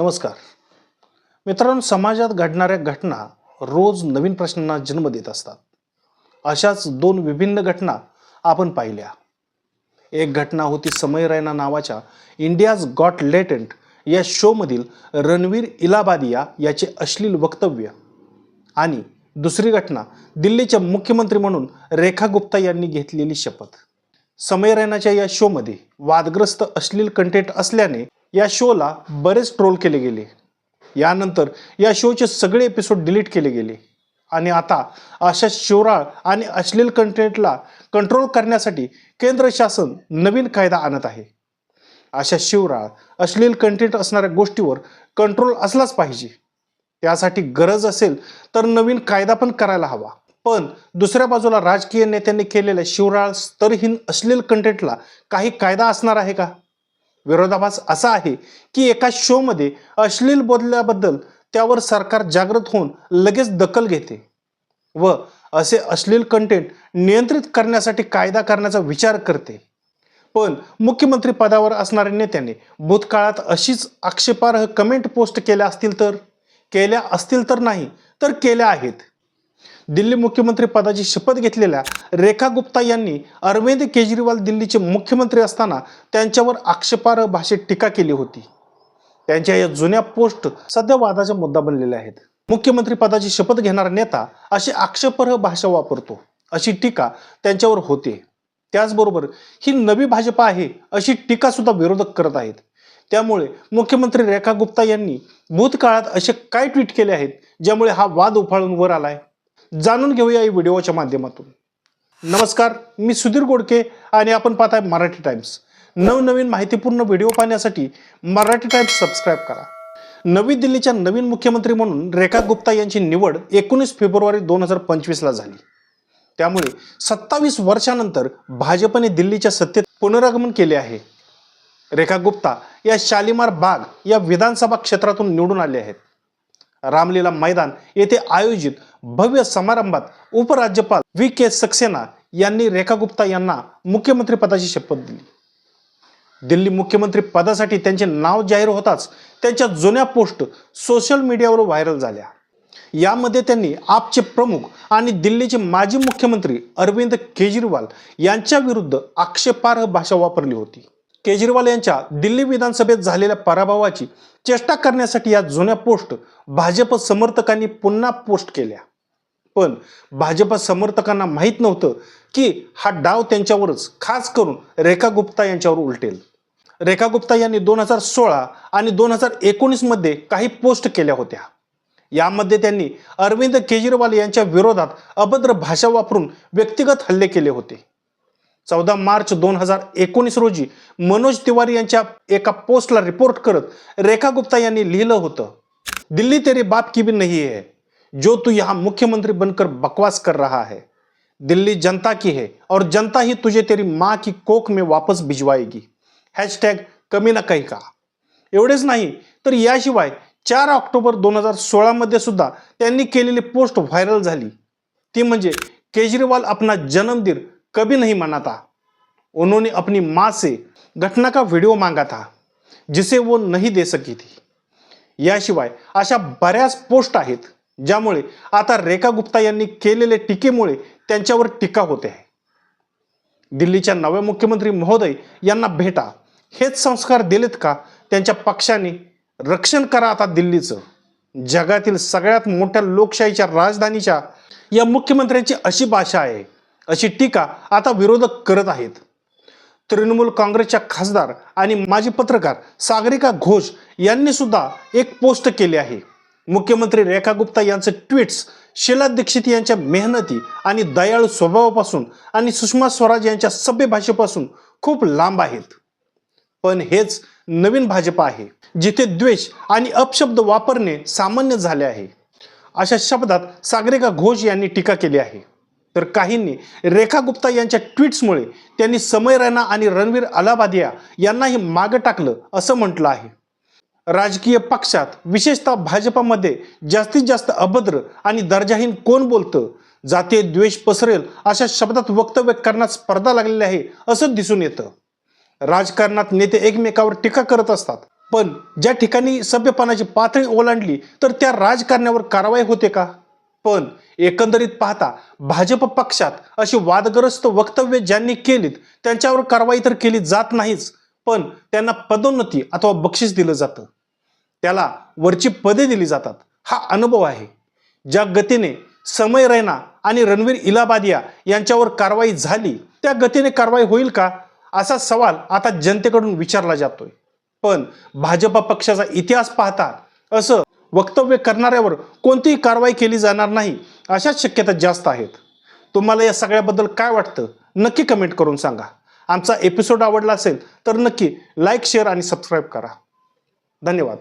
नमस्कार. मित्रांनो समाजात घडणाऱ्या घटना रोज नवीन प्रश्नांना जन्म देत असतात. अशाच दोन विभिन्न घटना आपण पाहिल्या. एक घटना होती समय रैना नावाच्या इंडियाज गॉट लेटंट या शोमधील रणवीर इलाबादिया याचे अश्लील वक्तव्य आणि दुसरी घटना दिल्लीच्या मुख्यमंत्री म्हणून रेखा गुप्ता यांनी घेतलेली शपथ. समय रैनाच्या या शोमध्ये वादग्रस्त अश्लील कंटेंट असल्याने या शोला बरेच ट्रोल केले गेले. यानंतर या शोचे सगळे एपिसोड डिलीट केले गेले. आणि आता अशा शिवराळ आणि अश्लील कंटेंटला कंट्रोल करण्यासाठी केंद्र शासन नवीन कायदा आणत आहे. अशा शिवराळ अश्लील कंटेंट असणाऱ्या गोष्टीवर कंट्रोल असलाच पाहिजे. त्यासाठी गरज असेल तर नवीन कायदा पण करायला हवा. पण दुसऱ्या बाजूला राजकीय नेत्यांनी केलेल्या शिवराळ स्तरहीन अश्लील कंटेंटला काही कायदा असणार आहे का? विरोधाभास असा आहे की एका शोमध्ये अश्लील बोलल्याबद्दल त्यावर सरकार जागृत होऊन लगेच दखल घेते. व असे अश्लील कंटेंट नियंत्रित करण्यासाठी कायदा करण्याचा विचार करते. पण मुख्यमंत्री पदावर असणाऱ्या नेत्याने भूतकाळात अशीच आक्षेपार्ह कमेंट पोस्ट केल्या असतील तर? केल्या असतील तर नाही तर केल्या आहेत. दिल्ली मुख्यमंत्री पदाची शपथ घेतलेल्या रेखा गुप्ता यांनी अरविंद केजरीवाल दिल्लीचे मुख्यमंत्री असताना त्यांच्यावर आक्षेपार्ह भाषेत टीका केली होती. त्यांच्या या जुन्या पोस्ट सध्या वादाचा मुद्दा बनलेल्या आहेत. मुख्यमंत्री पदाची शपथ घेणारा नेता अशी आक्षेपार्ह भाषा वापरतो अशी टीका त्यांच्यावर होते. त्याचबरोबर ही नवी भाजपा आहे अशी टीका सुद्धा विरोधक करत आहेत. त्यामुळे मुख्यमंत्री रेखा गुप्ता यांनी भूतकाळात असे काय ट्विट केले आहेत ज्यामुळे हा वाद उफाळून वर आलाय? जाणून घेऊया या व्हिडिओच्या माध्यमातून. नमस्कार मी सुधीर गोडके आणि आपण पाहताय मराठी टाइम्स. नवनवीन माहितीपूर्ण व्हिडिओ पाहण्यासाठी मराठी टाइम्स सबस्क्राईब करा. नवी दिल्लीच्या नवीन मुख्यमंत्री म्हणून रेखा गुप्ता यांची निवड एकोणीस फेब्रुवारी दोन हजार पंचवीसला झाली. त्यामुळे सत्तावीस वर्षानंतर भाजपने दिल्लीच्या सत्तेत पुनरागमन केले आहे. रेखा गुप्ता या शालिमार बाग या विधानसभा क्षेत्रातून निवडून आले आहेत. रामलीला मैदान येथे आयोजित भव्य समारंभात उपराज्यपाल व्ही के सक्सेना यांनी रेखा गुप्ता यांना मुख्यमंत्री पदाची शपथ दिली. दिल्ली मुख्यमंत्री पदासाठी त्यांचे नाव जाहीर होताच त्यांच्या जुन्या पोस्ट सोशल मीडियावर व्हायरल झाल्या. यामध्ये त्यांनी आपचे प्रमुख आणि दिल्लीचे माजी मुख्यमंत्री अरविंद केजरीवाल यांच्या विरुद्ध आक्षेपार्ह भाषा वापरली होती. केजरीवाल यांच्या दिल्ली विधानसभेत झालेल्या पराभवाची चेष्टा करण्यासाठी या जुन्या पोस्ट भाजप समर्थकांनी पुन्हा पोस्ट केल्या. पण भाजप समर्थकांना माहीत नव्हतं की हा डाव त्यांच्यावरच खास करून रेखा गुप्ता यांच्यावर उलटेल. रेखा गुप्ता यांनी दोन हजार सोळा आणि दोन हजार एकोणीसमध्ये काही पोस्ट केल्या होत्या. यामध्ये त्यांनी अरविंद केजरीवाल यांच्या विरोधात अभद्र भाषा वापरून व्यक्तिगत हल्ले केले होते. चौदा मार्च दोन हजार एकोणीस रोजी मनोज तिवारी यांच्या एका पोस्टला रिपोर्ट करत रेखा गुप्ता यांनी लिहिलं होतं दिल्ली तेरे बाप की भी नहीं है जो तू यहाँ मुख्यमंत्री बनकर बकवास कर रहा है दिल्ली जनता की है और जनता ही तुझे तेरी माँ की कोख में वापस भिजवाएगी। हॅशटॅग कमी ना काही का। एवढेच नाही तर याशिवाय चार ऑक्टोबर दोन हजार सोळामध्ये सुद्धा त्यांनी केलेली पोस्ट व्हायरल झाली. ती म्हणजे केजरीवाल अपना जन्मदिन कभी नहीं मनाता उन्होंने अपनी माँ से घटना का वीडियो मांगा था जिसे वो नहीं दे सकी थी। याशिवाय अशा बऱ्याच पोस्ट आहेत ज्यामुळे आता रेखा गुप्ता यांनी केलेल्या टीकेमुळे त्यांच्यावर टीका होते आहे। दिल्लीच्या नव्या मुख्यमंत्री महोदय यांना भेटा हेच संस्कार दिलेत का? त्यांच्या पक्षाने रक्षण करा आता दिल्लीचं। जगातील सगळ्यात मोठ्या लोकशाहीच्या राजधानीच्या या मुख्यमंत्र्यांची अशी भाषा आहे अशी टीका आता विरोधक करत आहेत. तृणमूल काँग्रेसच्या खासदार आणि माजी पत्रकार सागरिका घोष यांनी सुद्धा एक पोस्ट केली आहे. मुख्यमंत्री रेखा गुप्ता यांचे ट्विट्स शीला दीक्षित यांच्या मेहनती आणि दयाळू स्वभावापासून आणि सुषमा स्वराज यांच्या सभ्य भाषेपासून खूप लांब आहेत. पण हेच नवीन भाजप आहे जिथे द्वेष आणि अपशब्द वापरणे सामान्य झाले आहे. अशा शब्दात सागरिका घोष यांनी टीका केली आहे. तर काहींनी रेखा गुप्ता यांच्या ट्विट्समुळे त्यांनी समय रैना आणि रणवीर अलाबादिया यांनाही मागं टाकलं असं म्हटलं आहे. राजकीय पक्षात विशेषतः भाजपामध्ये जास्तीत जास्त अभद्र आणि दर्जाहीन कोण बोलतं? जातीय द्वेष पसरेल अशा शब्दात वक्तव्य करण्यात स्पर्धा लागलेली आहे असं दिसून येतं. राजकारणात नेते एकमेकावर टीका करत असतात पण ज्या ठिकाणी सभ्यपणाची पातळी ओलांडली तर त्या राजकारण्यावर कारवाई होते का? पण एकंदरीत पाहता भाजप पक्षात अशी वादग्रस्त वक्तव्य ज्यांनी केलीत त्यांच्यावर कारवाई तर केली जात नाहीच पण त्यांना पदोन्नती अथवा बक्षीस दिलं जातं. त्याला वरची पदे दिली जातात. हा अनुभव आहे. ज्या गतीने समय रैना आणि रणवीर इलाबादिया यांच्यावर कारवाई झाली त्या गतीने कारवाई होईल का? असा सवाल आता जनतेकडून विचारला जातोय. पण भाजपा पक्षाचा इतिहास पाहता असं वक्तव्य करणाऱ्यावर कोणतीही कारवाई केली जाणार नाही अशाच शक्यता जास्त आहेत. तुम्हाला या सगळ्याबद्दल काय वाटतं? नक्की कमेंट करून सांगा. आमचा एपिसोड आवडला असेल तर नक्की लाईक शेअर आणि सबस्क्राईब करा. धन्यवाद.